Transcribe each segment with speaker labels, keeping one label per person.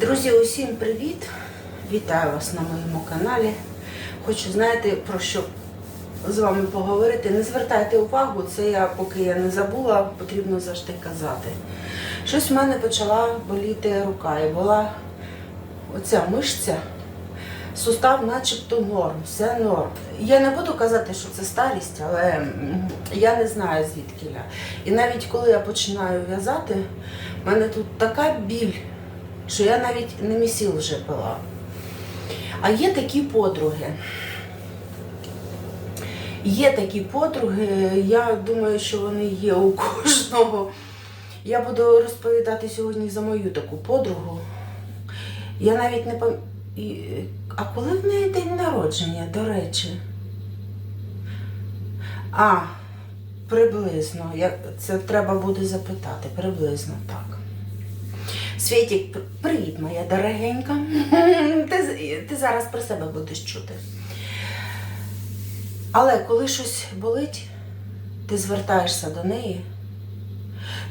Speaker 1: Друзі, усім привіт! Вітаю вас на моєму каналі. Хочу, знаєте, про що з вами поговорити. Не звертайте увагу, це я, поки я не забула, потрібно завжди казати. Щось в мене почала боліти рука і була оця мишця, сустав начебто норм, все норм. Я не буду казати, що це старість, але я не знаю звідки. І навіть коли я починаю в'язати, в мене тут така біль що я навіть не місіл вже пила. А є такі подруги. Є такі подруги, я думаю, що вони є у кожного. Я буду розповідати сьогодні за мою таку подругу. Я навіть не пам'ятаю. А коли в неї день народження, до речі? А, приблизно. Це треба буде запитати. Приблизно так. Світік, привіт, моя дорогенька. Ти, ти зараз про себе будеш чути. Але коли щось болить, ти звертаєшся до неї.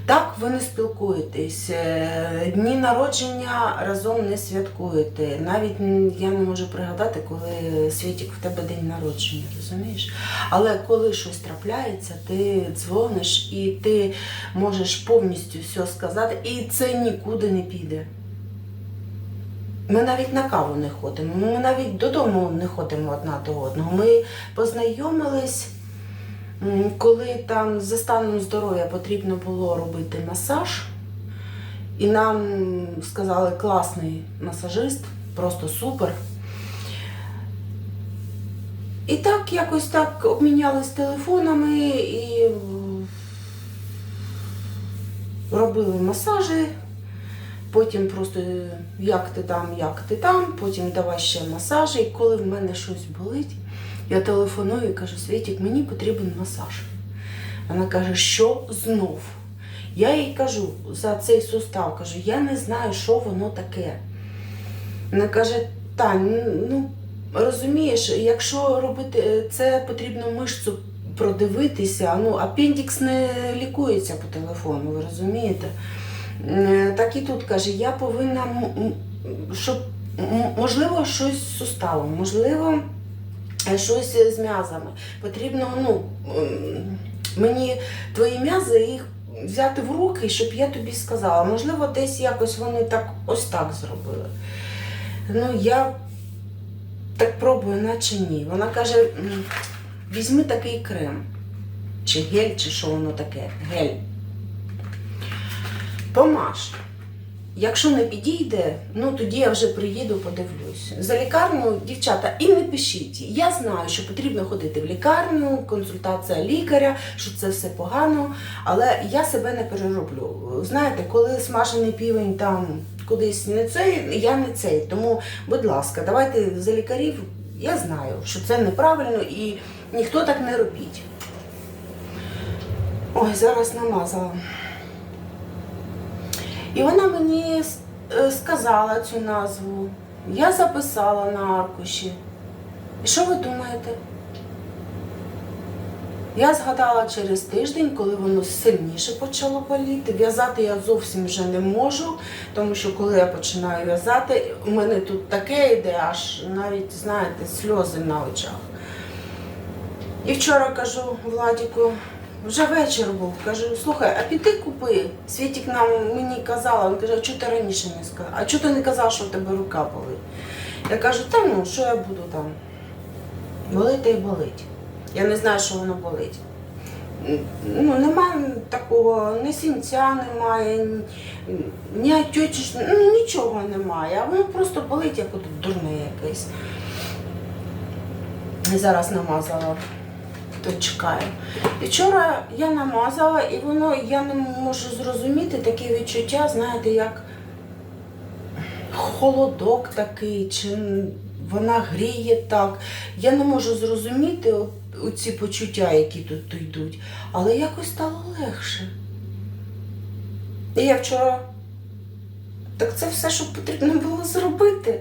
Speaker 1: Так, ви не спілкуєтесь, е, дні народження разом не святкуєте. Навіть я не можу пригадати, коли Світік в тебе день народження, розумієш? Але коли щось трапляється, ти дзвониш і ти можеш повністю все сказати, і це нікуди не піде. Ми навіть на каву не ходимо, ми навіть додому не ходимо одна до одного. Ми познайомились. Коли там за станом здоров'я потрібно було робити масаж, і нам сказали класний масажист, просто супер. І так якось так обмінялись телефонами і робили масажі. Потім просто як ти там, як ти там, потім давай ще масажі. І коли в мене щось болить, я телефоную і кажу, Світік, мені потрібен масаж. Вона каже, що знов? Я їй кажу за цей сустав, кажу, я не знаю, що воно таке. Вона каже, Тань, ну розумієш, якщо робити е, це, потрібно мишцю продивитися. Ну, апендікс не лікується по телефону, ви розумієте? Е, Так і тут каже, я повинна, щоб можливо щось з суставом, можливо, щось з м'язами. Потрібно, ну, мені твої м'язи їх взяти в руки, щоб я тобі сказала. Можливо, десь якось вони так ось так зробили. Ну, я так пробую, наче ні. Вона каже, візьми такий крем. Чи гель, чи що воно таке? Гель. Помаж. Якщо не підійде, ну тоді я вже приїду, подивлюсь. За лікарню, дівчата, і не пишіть. Я знаю, що потрібно ходити в лікарню, консультація лікаря, що це все погано, але я себе не перероблю. Знаєте, коли смажений півень там кудись не цей, я не цей. Тому, будь ласка, давайте за лікарів. Я знаю, що це неправильно і ніхто так не робіть. Ой, зараз намазала. І вона мені е, сказала цю назву. Я записала на аркуші. І що ви думаєте? Я згадала через тиждень, коли воно сильніше почало боліти. В'язати я зовсім вже не можу, тому що коли я починаю в'язати, у мене тут таке йде, аж навіть, знаєте, сльози на очах. І вчора кажу Владіку, вже вечір був. Кажу, слухай, а піди купи. Світік нам мені казала, він каже, а чого ти раніше не сказав? А чого ти не казав, що в тебе рука болить? Я кажу, та ну, що я буду там? Болить і болить. Я не знаю, що воно болить. Ну, немає такого, ні сінця немає, ні отечі, ну нічого немає. А воно просто болить, як от дурне якесь. І зараз намазала, то чекаю. І вчора я намазала, і воно я не можу зрозуміти таке відчуття, знаєте, як холодок такий, чи вона гріє так. Я не можу зрозуміти от, ці почуття, які тут йдуть, але якось стало легше. І я вчора. Так це все, що потрібно було зробити.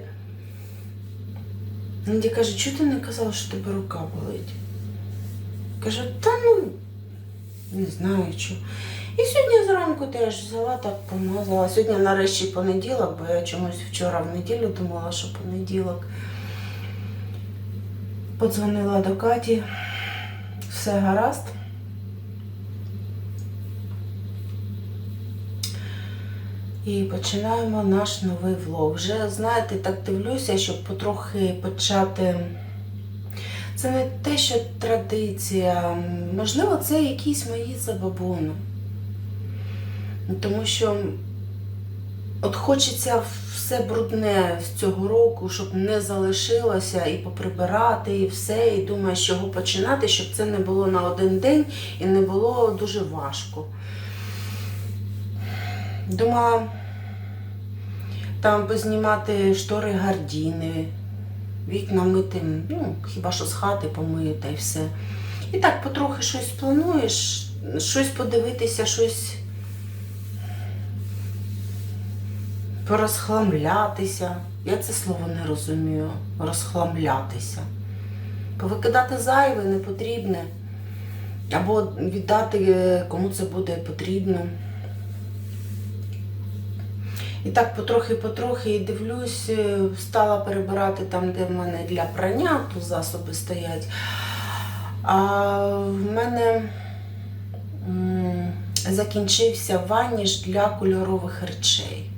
Speaker 1: Надя каже, чого ти не казала, що тебе рука болить? Каже, та ну, не знаю що. І сьогодні зранку теж взяла так помазала. Сьогодні нарешті понеділок, бо я чомусь вчора в неділю думала, що понеділок. Подзвонила до Каті. Все гаразд. І починаємо наш новий влог. Вже, знаєте, так дивлюся, щоб потрохи почати. Це не те, що традиція. Можливо, це якісь мої забабони. Тому що от хочеться все брудне з цього року, щоб не залишилося і поприбирати, і все. І думаю, з чого починати, щоб це не було на один день і не було дуже важко. Думала там познімати штори гардіни, вікна мити, ну, хіба що з хати помию та й все. І так потрохи щось плануєш, щось подивитися, щось порозхламлятися. Я це слово не розумію. Розхламлятися. Повикидати зайве, непотрібне. Або віддати е, кому це буде потрібно. І так потрохи-потрохи і дивлюсь, е, стала перебирати там, де в мене для прання, тут засоби стоять. А в мене закінчився ваніш для кольорових речей.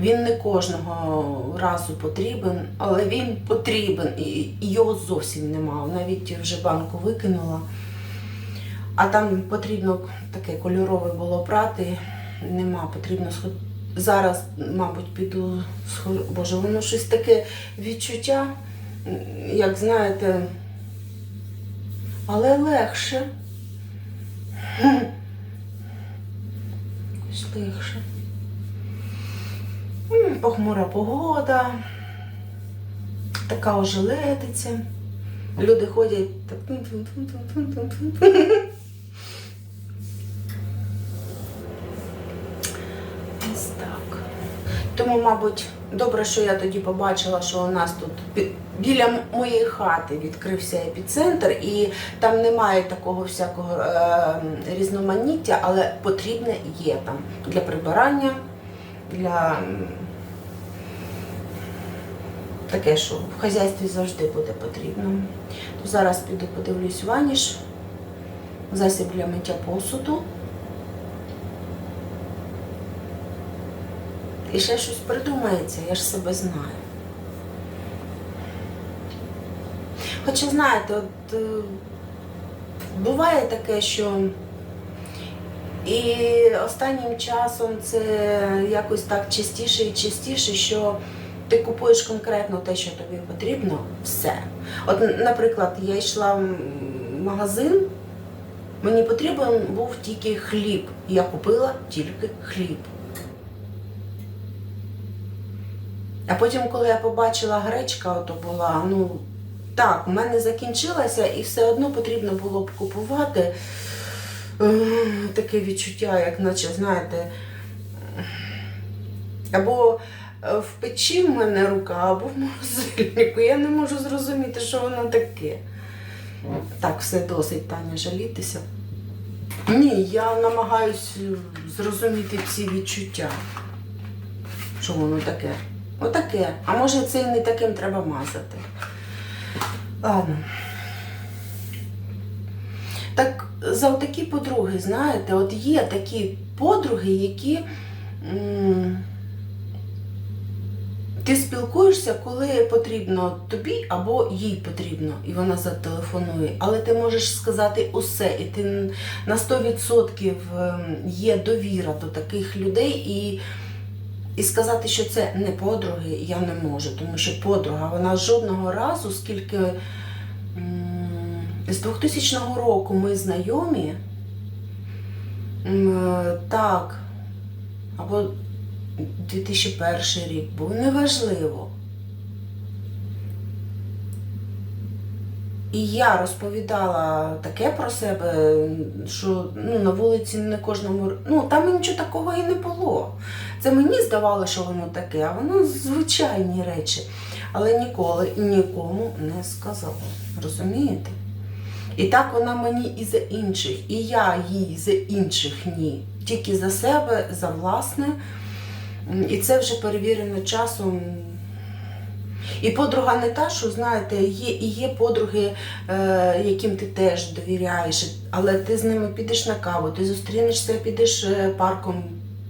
Speaker 1: Він не кожного разу потрібен, але він потрібен і його зовсім нема. Навіть вже банку викинула. А там потрібно таке кольорове було прати, нема, потрібно сходити. Зараз, мабуть, піду. Боже, воно щось таке відчуття, як знаєте, але легше. Якось легше. Похмура погода, така ожеледиця. Люди ходять так. тун-тун-тун-тун-тун-тун-тун. Ось так. Тому, мабуть, добре, що я тоді побачила, що у нас тут біля моєї хати відкрився епіцентр, і там немає такого всякого е, різноманіття, але потрібне є там для прибирання, для таке, що в хазяйстві завжди буде потрібно. То зараз піду подивлюсь ваніш, засіб для миття посуду. І ще щось придумається, я ж себе знаю. Хоча, знаєте, от е, буває таке, що і останнім часом це якось так частіше і частіше, що ти купуєш конкретно те, що тобі потрібно, все. От, наприклад, я йшла в магазин, мені потрібен був тільки хліб. Я купила тільки хліб. А потім, коли я побачила гречка, ото була, ну так, в мене закінчилася і все одно потрібно було б купувати. Ем, Таке відчуття, як наче, знаєте, або е, в печі в мене рука, або в морозильнику. Я не можу зрозуміти, що воно таке. Так, все досить, Таня, жалітися. Ні, я намагаюсь зрозуміти ці відчуття. Що воно таке? Отаке. А може це і не таким треба мазати. Ладно. Так, за такі подруги, знаєте, от є такі подруги, які м, ти спілкуєшся, коли потрібно тобі або їй потрібно, і вона зателефонує. Але ти можеш сказати усе, і ти на 100% ем, є довіра до таких людей. і і сказати, що це не подруги, я не можу, тому що подруга, вона жодного разу, скільки з 2000 року ми знайомі, так, або 2001 рік був, неважливо. І я розповідала таке про себе, що ну, на вулиці не кожному. Ну, там нічого такого і не було. Це мені здавалося, що воно таке, а воно звичайні речі. Але ніколи нікому не сказала. Розумієте? І так вона мені і за інших, і я їй за інших ні. Тільки за себе, за власне. І це вже перевірено часом. І подруга не та, що знаєте, є і є подруги, е, яким ти теж довіряєш, але ти з ними підеш на каву, ти зустрінешся, підеш е, парком,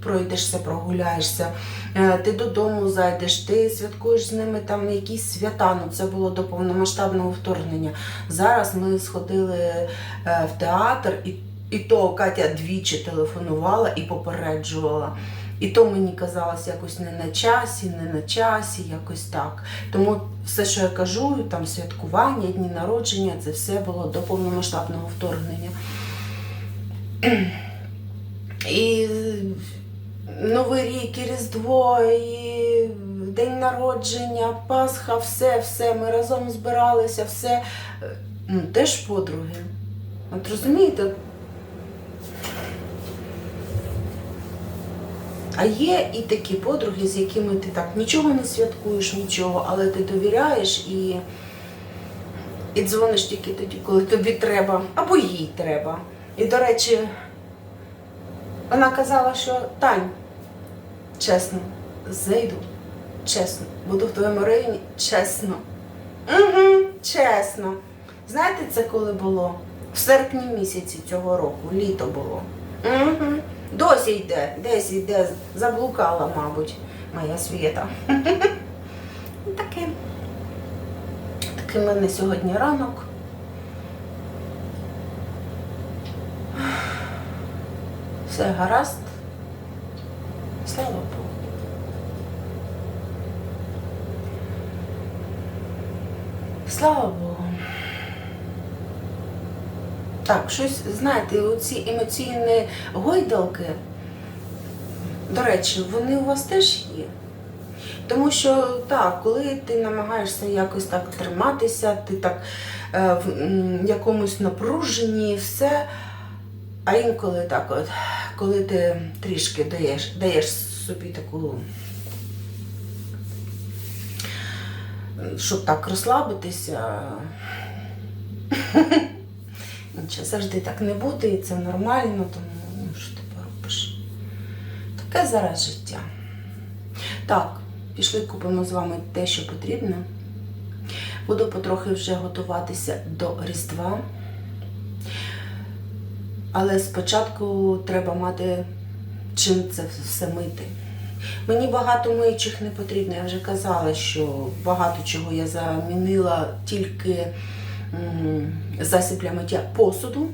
Speaker 1: пройдешся, прогуляєшся, е, ти додому зайдеш, ти святкуєш з ними там якісь свята. Ну це було до повномасштабного вторгнення. Зараз ми сходили е, в театр, і, і то Катя двічі телефонувала і попереджувала. І то мені казалось якось не на часі, не на часі, якось так. Тому все, що я кажу, там святкування, дні народження, це все було до повномасштабного вторгнення. І Новий рік, і Різдво, і День народження, Пасха, все, все. Ми разом збиралися, все. Ну, теж подруги. От розумієте? А є і такі подруги, з якими ти так нічого не святкуєш, нічого, але ти довіряєш і, і дзвониш тільки тоді, коли тобі треба, або їй треба. І, до речі, вона казала, що Тань, чесно, зайду, чесно, буду в твоєму районі, чесно. Угу, чесно. Знаєте, це коли було? В серпні місяці цього року, літо було. Угу. Досі йде, десь йде, заблукала, мабуть, моя світа. Таке. Такий в мене сьогодні ранок. Все гаразд. Слава Богу. Слава Богу. Так, щось, знаєте, оці емоційні гойдалки, до речі, вони у вас теж є. Тому що так, коли ти намагаєшся якось так триматися, ти так е, в якомусь напруженні, все. А інколи так от, коли ти трішки даєш, даєш собі таку, щоб так розслабитися. Нічого, завжди так не буде, і це нормально, тому ну, що ти поробиш. Таке зараз життя. Так, пішли купимо з вами те, що потрібно. Буду потрохи вже готуватися до Різдва. Але спочатку треба мати чим це все мити. Мені багато миючих не потрібно. Я вже казала, що багато чого я замінила тільки засіб для миття посуду.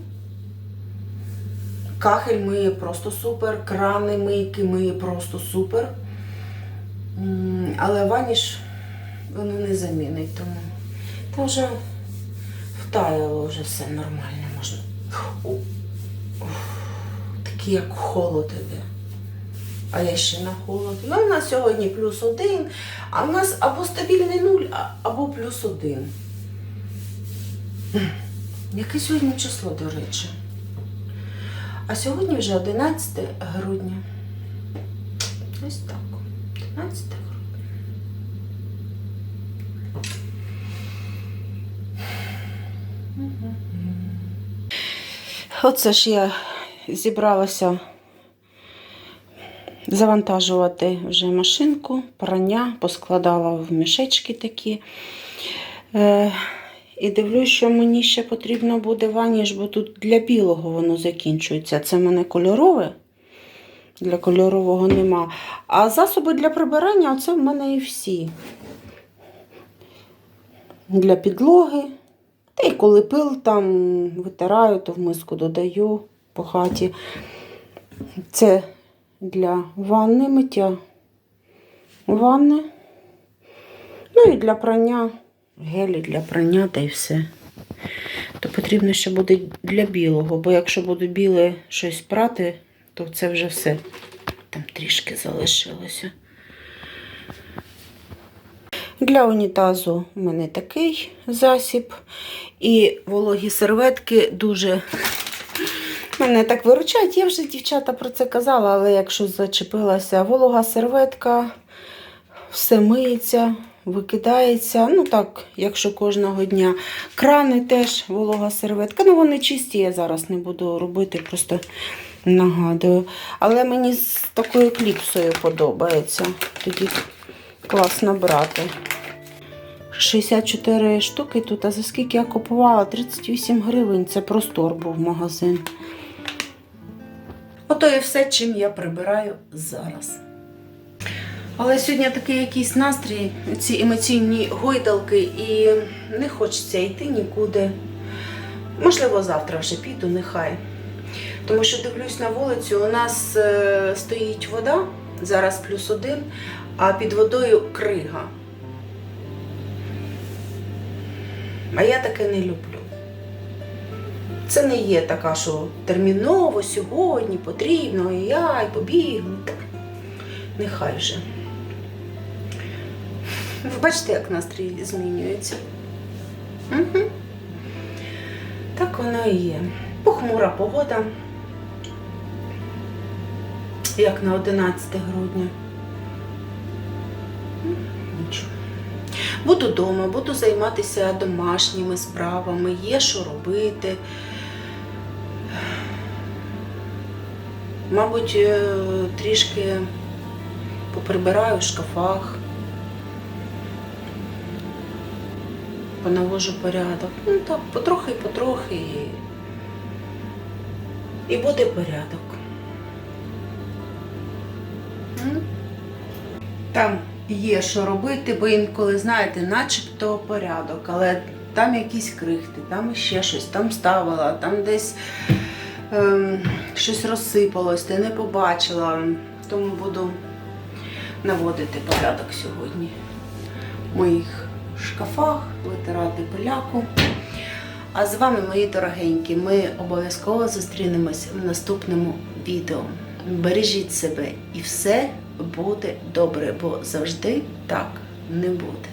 Speaker 1: Кахель миє просто супер, крани мийки миє просто супер. Але ваніш воно не замінить, тому та вже втаяло вже все нормально можна. Такий як холод іде. А я ще на холод. Ну, у нас сьогодні плюс один, а в нас або стабільний нуль, або плюс один. Яке сьогодні число, до речі? А сьогодні вже 11 грудня. Ось так. 11 грудня. Оце ж я зібралася завантажувати вже машинку, прання, поскладала в мішечки такі. І дивлюсь, що мені ще потрібно буде ваніш, бо тут для білого воно закінчується. Це в мене кольорове. Для кольорового нема. А засоби для прибирання оце в мене і всі. Для підлоги. Та й коли пил там витираю, то в миску додаю по хаті. Це для ванни миття ванни. Ну і для прання, гелі для прання та й все. То потрібно ще буде для білого, бо якщо буду біле щось прати, то це вже все. Там трішки залишилося. Для унітазу у мене такий засіб. І вологі серветки дуже мене так виручають. Я вже дівчата про це казала, але якщо зачепилася волога серветка, все миється, викидається. Ну так, якщо кожного дня. Крани теж волога серветка. Ну, вони чисті, я зараз не буду робити, просто нагадую. Але мені з такою кліпсою подобається. Тоді класно брати. 64 штуки тут, а за скільки я купувала? 38 гривень. Це простор був магазин. Ото і все, чим я прибираю зараз. Але сьогодні такий якийсь настрій, ці емоційні гойдалки, і не хочеться йти нікуди. Можливо, завтра вже піду, нехай. Тому що дивлюсь на вулицю, у нас е, стоїть вода, зараз плюс один, а під водою крига. А я таке не люблю. Це не є така, що терміново сьогодні потрібно, і я і побігну. Нехай же. Ви бачите, як настрій змінюється. Угу. Так воно і є. Похмура погода. Як на 11 грудня. Буду вдома, буду займатися домашніми справами, є що робити. Мабуть, е, трішки поприбираю в шкафах, понавожу порядок. Ну так, потрохи-потрохи. І, і буде порядок. Там є що робити, бо інколи, знаєте, начебто порядок, але там якісь крихти, там ще щось, там ставила, там десь ем, щось розсипалось, ти не побачила. Тому буду наводити порядок сьогодні моїх шкафах, витирати пиляку. А з вами, мої дорогенькі, ми обов'язково зустрінемось в наступному відео. Бережіть себе і все буде добре, бо завжди так не буде.